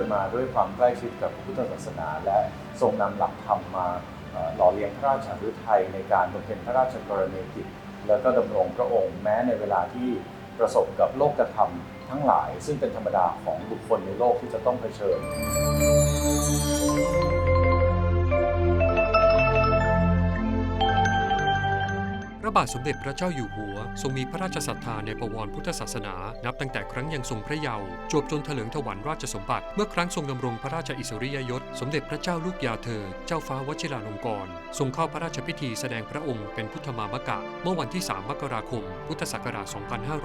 ญมาด้วยความใกล้ชิดกับพระพุทธศาสนา และทรงนำหลักธรรมมาหล่อเลี้ยงพระราชฤทัยในการบำเพ็ญพระราชกรณียกิจ แล้วก็ดำรงพระองค์แม้ในเวลาที่ประสบกับโลกธรรมทั้งหลาย ซึ่งเป็นธรรมดาของบุคคลในโลกที่จะต้องเผชิญ ระบาทสมเด็จพระเจ้าอยู่หัว ทรงมีพระราชศรัทธาในประวรพุทธศาสนา นับตั้งแต่ครั้งยังทรงพระเยาว์จวบจนเถลิงถวันราชสมบัติ เมื่อครั้งทรงดำรงพระราชอิสริยยศ สมเด็จพระเจ้าลูกยาเธอ เจ้าฟ้าวชิราลงกรณ์ทรงเข้าพระราชพิธีแสดงพระองค์เป็นพุทธมามกะ เมื่อวันที่ 3 มกราคม พุทธศักราช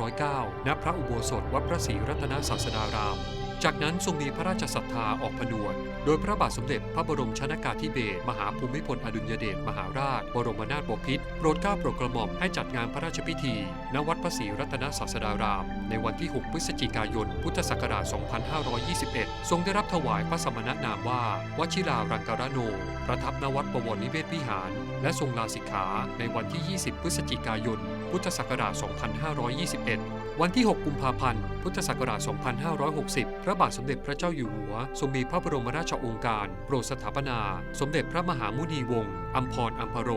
2509 ณ พระอุโบสถวัดพระศรีรัตนศาสดาราม จากนั้นทรงมีพระราชศรัทธาออกผนวด โดยพระบาทสมเด็จพระบรมชนากาธิเบศรมหาภูมิพลอดุลยเดชมหาราช บรมนาถบพิตรโปรดเกล้าโปรดกระหม่อมให้จัดงานพระราชพิธี ณวัดพระศรีรัตนศาสดาราม ในวันที่ 6 พฤศจิกายน พุทธศักราช 2521 ทรงได้รับถวายพระสมณนามว่า วชิรารังการโน ประทับณวัดประวรนิเวศวิหาร และทรงลาสิกขาในวันที่ 20 พฤศจิกายน พุทธศักราช 2521 วันที่ 6 กุมภาพันธ์ พุทธศักราช 2560 พระบาทสมเด็จพระเจ้าอยู่หัว ทรงมีพระบรมราชโองการ โปรดสถาปนา สมเด็จพระมหามุนีวงศ์ อัมพรอัมพโร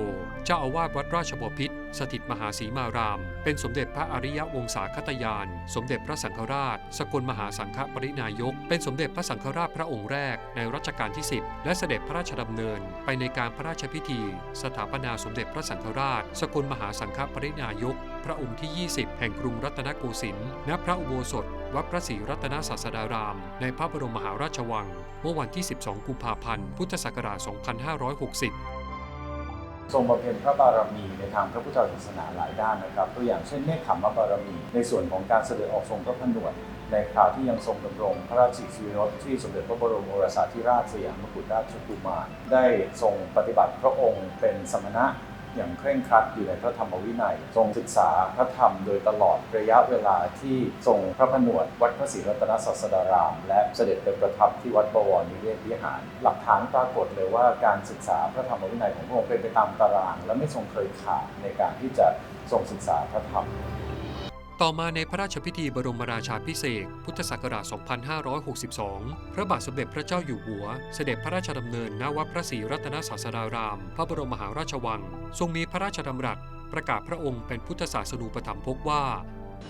เจ้าอาวาสวัดราชบพิตรสถิตมหาสีมาราม เป็นสมเด็จพระอริยวงศาคตยาน สมเด็จพระสังฆราช สกลมหาสังฆปรินายก เป็นสมเด็จพระสังฆราชพระองค์แรกในรัชกาลที่ 10 และเสด็จพระราชดำเนิน ไปในการพระราชพิธี สถาปนาสมเด็จพระสังฆราช สกลมหาสังฆปรินายก พระองค์ที่ 20 แห่งกรุงรัตนโกสินทร์ณพระอุโบสถ วัดพระศรีรัตนศาสดาราม ในพระบรมมหาราชวัง เมื่อวันที่ 12 กุมภาพันธ์ พุทธศักราช 2560 ทรงบำเพ็ญพระบารมีในทางพระพุทธศาสนาหลายด้านนะครับ ตัวอย่างเช่นเนคขมบารมี ในส่วนของการเสด็จออกทรงพระผนวดในคราวที่ยังทรงดำรงพระราชอิสริยศที่สมเด็จพระบรมโอรสาธิราชสยามกุฎราชกุมารได้ทรงปฏิบัติพระองค์เป็นสมณะ อย่างเคร่งครัดอยู่ในพระธรรมวินัย ทรงศึกษาพระธรรมโดยตลอดระยะเวลาที่ทรงพระผนวดวัดพระศรีรัตนศาสดาราม และเสด็จไปประทับที่วัดบวรนิเวศวิหาร หลักฐานปรากฏเลยว่าการศึกษาพระธรรมวินัยของพระองค์เป็นไปตามตาราง และไม่ทรงเคยขาดในการที่จะทรงศึกษาพระธรรม ต่อมาในพระราชพิธีบรมราชาพิเศษพุทธศักราช 2562 พระบาทสมเด็จพระเจ้าอยู่หัว เสด็จพระราชดำเนินณวัดพระศรีรัตนศาสดาราม พระบรมมหาราชวัง ทรงมีพระราชดำรัส ประกาศพระองค์เป็นพุทธศาสนูปถัมภกว่า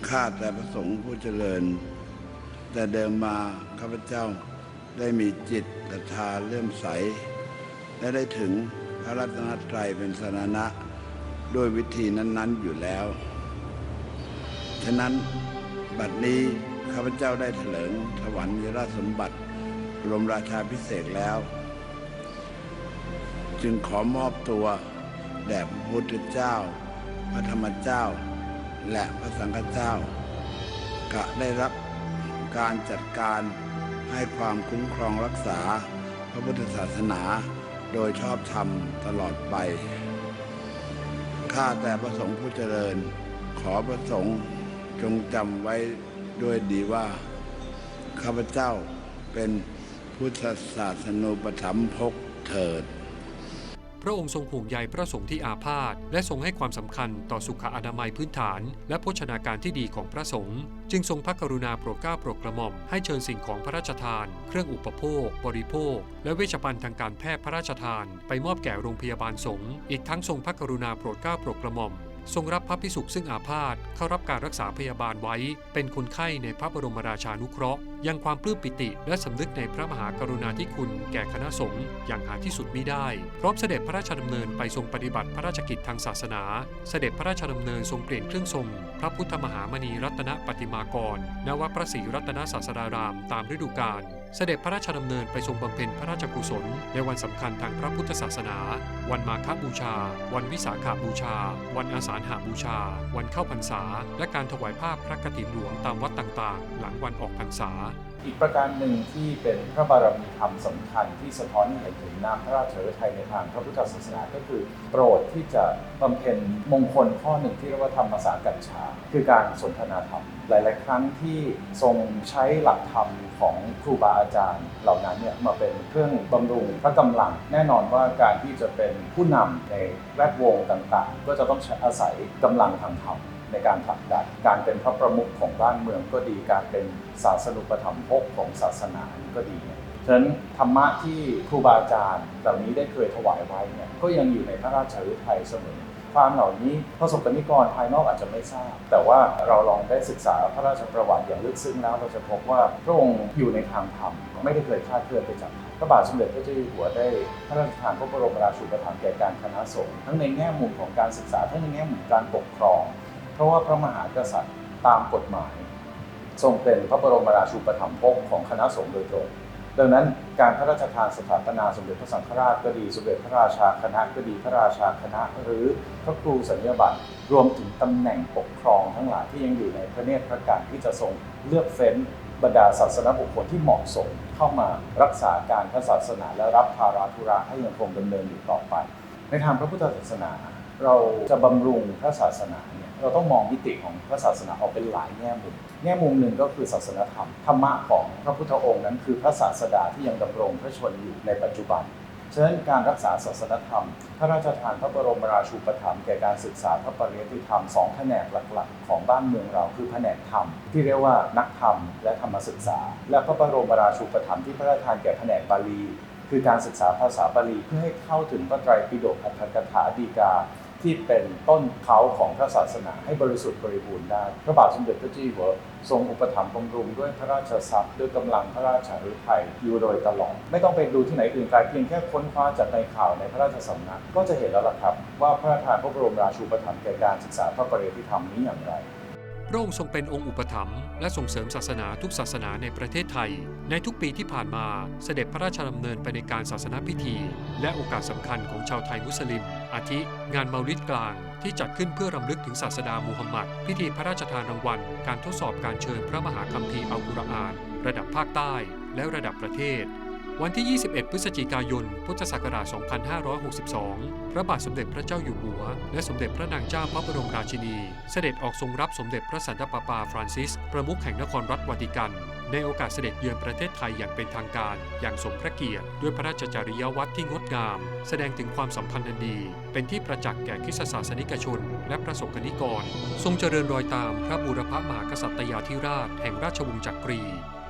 ข้าแต่พระสงฆ์ผู้เจริญ แต่เดิมมาข้าพเจ้าได้มีจิตศรัทธาเลื่อมใส และได้ถึงพระรัตนตรัยเป็นสรณะด้วยวิธีนั้น ๆอยู่แล้ว ฉะนั้นบัดนี้ข้าพเจ้าได้เถลิงถวันยราชสมบัติบรมราชาพิเศษแล้ว จึงขอมอบตัวแด่พระพุทธเจ้า พระธรรมเจ้า และพระสังฆเจ้ากะได้รับการจัดการให้ความคุ้มครองรักษาพระพุทธศาสนาโดยชอบธรรมตลอดไป ข้าแต่พระสงฆ์ผู้เจริญ ขอพระสงฆ์ จงจำไว้ด้วยดีว่า ข้าพเจ้าเป็นพุทธศาสนูปถัมภกเถิด พระองค์ทรงห่วงใยพระสงฆ์ที่อาพาธและทรงให้ความสำคัญต่อสุขอนามัยพื้นฐาน และโภชนาการที่ดีของพระสงฆ์จึงทรงพระกรุณาโปรดเกล้าโปรดกระหม่อมให้เชิญสิ่งของพระราชทาน เครื่องอุปโภค บริโภค และเวชภัณฑ์ทางการแพทย์พระราชทาน ไปมอบแก่โรงพยาบาลสงฆ์อีกทั้งทรงพระกรุณาโปรดเกล้าโปรดกระหม่อม ทรงรับพระพิสุขซึ่งอาพาธเข้ารับการรักษาพยาบาลไว้ เป็นคนไข้ในพระบรมราชานุเคราะห์ ยังความปลื้มปิติและสำนึกในพระมหากรุณาธิคุณแก่คณะสงฆ์อย่างหาที่สุดมิได้ พร้อมเสด็จพระราชดำเนินไปทรงปฏิบัติพระราชกิจทางศาสนา เสด็จพระราชดำเนินทรงเปลี่ยนเครื่องทรง พระพุทธมหามณีรัตนปฏิมากรณวัดพระศรีรัตนศาสดารามตามฤดูกาลเสด็จพระราชดำเนินไปทรงบำเพ็ญพระราชกุศลในวันสำคัญทางพระพุทธศาสนา วันมาฆบูชา วันวิสาขาบูชา วันอาสาฬหาบูชา วันเข้าพรรษา และการถวายภาพพระกฐินหลวงตามวัดต่างๆ หลังวันออกพรรษา อีกประการหนึ่งที่เป็นพระบารมีธรรมสำคัญที่สะท้อนให้เห็นถึงน้ำพระราชฤทัยในทางพระพุทธศาสนาก็คือ โปรดที่จะบำเพ็ญมงคลข้อหนึ่งที่เรียกว่าธรรมสากัญชา คือการสนทนาธรรม หลาย ๆ ครั้งที่ทรงใช้หลักธรรมของครูบาอาจารย์ เหล่านั้นเนี่ยมาเป็นเครื่องบำรุงพระกำลัง แน่นอนว่าการที่จะเป็นผู้นำในแวดวงต่าง ๆ ก็จะต้องอาศัยกำลังทางธรรม ในการผลักดันการเป็นพระประมุขของบ้านเมืองก็ดี การเป็นศาสนุปถัมภกของศาสนาก็ดีฉะนั้นธรรมะที่ครูบาอาจารย์เหล่านี้ได้เคยถวายไว้เนี่ยก็ยังอยู่ในพระราชฤทัยเสมอความเหล่านี้ประสบกนิกรภายนอกอาจจะไม่ทราบ แต่ว่าเราลองได้ศึกษาพระราชประวัติอย่างลึกซึ้งแล้วเราจะพบว่าพระองค์อยู่ในทางธรรมไม่ได้เคยคลาดเคลื่อนไปจากพระบาทสมเด็จพระเจ้าอยู่หัวได้พระราชทานพระบรมราชูปถัมภ์แก่การคณะสงฆ์ทั้งในแง่มุมของการศึกษาทั้งในแง่มุมการปกครอง เพราะว่าพระมหากษัตริย์ตามกฎหมาย ทรงเป็นพระบรมราชูปถัมภกของคณะสงฆ์โดยตรง ดังนั้นการพระราชทานสถาปนาสมเด็จพระสังฆราชก็ดีสมเด็จพระราชาคณะก็ดีพระราชาคณะหรือพระครูสัญญาบัตรรวมถึงตำแหน่งปกครองทั้งหลายที่ยังอยู่ในพระเนตรพระการที่จะทรงเลือกเฟ้นบรรดาศาสนบุคคลที่เหมาะสมเข้ามารักษาการพระศาสนาและรับภาราธุระให้ยังคงดำเนินอยู่ต่อไป ในทางพระพุทธศาสนา เราจะบำรุงพระศาสนา เราต้องมองมิติของพระศาสนาออกเป็นหลายแง่มุม แง่มุมหนึ่งก็คือศาสนธรรมธรรมะของพระพุทธองค์นั้นคือพระศาสดาที่ยังดำรงพระชนอยู่ในปัจจุบัน ฉะนั้นการรักษาศาสนธรรม พระราชทานพระบรมราชูปถัมภ์แก่การศึกษาพระปริยติธรรมสองแผนกหลักๆ ของบ้านเมืองเราคือแผนกธรรม ที่เรียกว่านักธรรมและธรรมศึกษา และพระบรมราชูปถัมภ์ที่พระราชทานแก่แผนกบาลี คือการศึกษาภาษาบาลีเพื่อให้เข้าถึงพระไตรปิฎกอัตถกถาดีกา ที่เป็นต้นเขาของพระศาสนาให้บริสุทธิ์บริบูรณ์ได้ พระบาทสมเด็จพระเจ้าอยู่หัวทรงอุปถัมภ์บำรุงด้วยพระราชทรัพย์ด้วยกำลังพระราชฤทัยอยู่โดยตลอด ไม่ต้องไปดูที่ไหนอื่นไกลเพียงแค่ค้นคว้าจากในข่าวในพระราชสำนัก ก็จะเห็นแล้วล่ะครับ ว่าพระราชทานพระบรมราชูปถัมภ์แก่การศึกษาพระปริยติธรรมนี้อย่างไรพระองค์ทรงเป็นองค์อุปถัมภ์และส่งเสริมศาสนาทุกศาสนาในประเทศไทย ในทุกปีที่ผ่านมาเสด็จพระราชดำเนินไปในการศาสนาพิธี และโอกาสสำคัญของชาวไทยมุสลิม อาทิงานเมาลิดกลางที่จัดขึ้นเพื่อรำลึกถึงศาสดามูฮัมหมัด พิธีพระราชทานรางวัล การทดสอบการเชิญพระมหาคัมภีร์อัลกุรอาน ระดับภาคใต้ และระดับประเทศ วันที่ 21 พฤศจิกายน พุทธศักราช 2562 พระบาทสมเด็จพระเจ้าอยู่หัว และสมเด็จพระนางเจ้าพระบรมราชินี เสด็จออกทรงรับสมเด็จพระสันตะปาปาฟรานซิส ประมุขแห่งนครรัฐวาติกัน ในโอกาสเสด็จเยือนประเทศไทยอย่างเป็นทางการ อย่างสมพระเกียรติด้วยพระราชจริยวัตรที่งดงาม แสดงถึงความสัมพันธ์ดี เป็นที่ประจักษ์แก่คริสตศาสนิกชน และประสบกนิกร ทรงเจริญรอยตามพระบูรพมหากษัตริยาธิราช แห่งราชวงศ์จักรี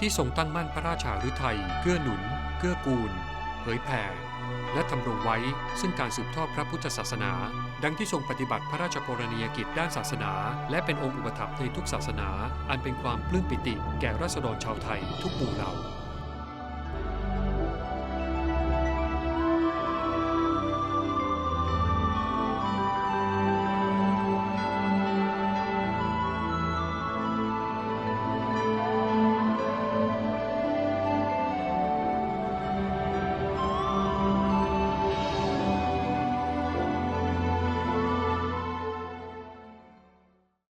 ที่ทรงตั้งมั่นพระราชาฤทัยเกื้อหนุน เกื้อกูลเผยแผ่และทำรงไว้ซึ่งการสืบทอดพระพุทธศาสนา ดังที่ทรงปฏิบัติพระราชกรณียกิจด้านศาสนา และเป็นองค์อุปถัมภ์ในทุกศาสนา อันเป็นความปลื้มปิติแก่ราษฎรชาวไทยทุกหมู่เหล่า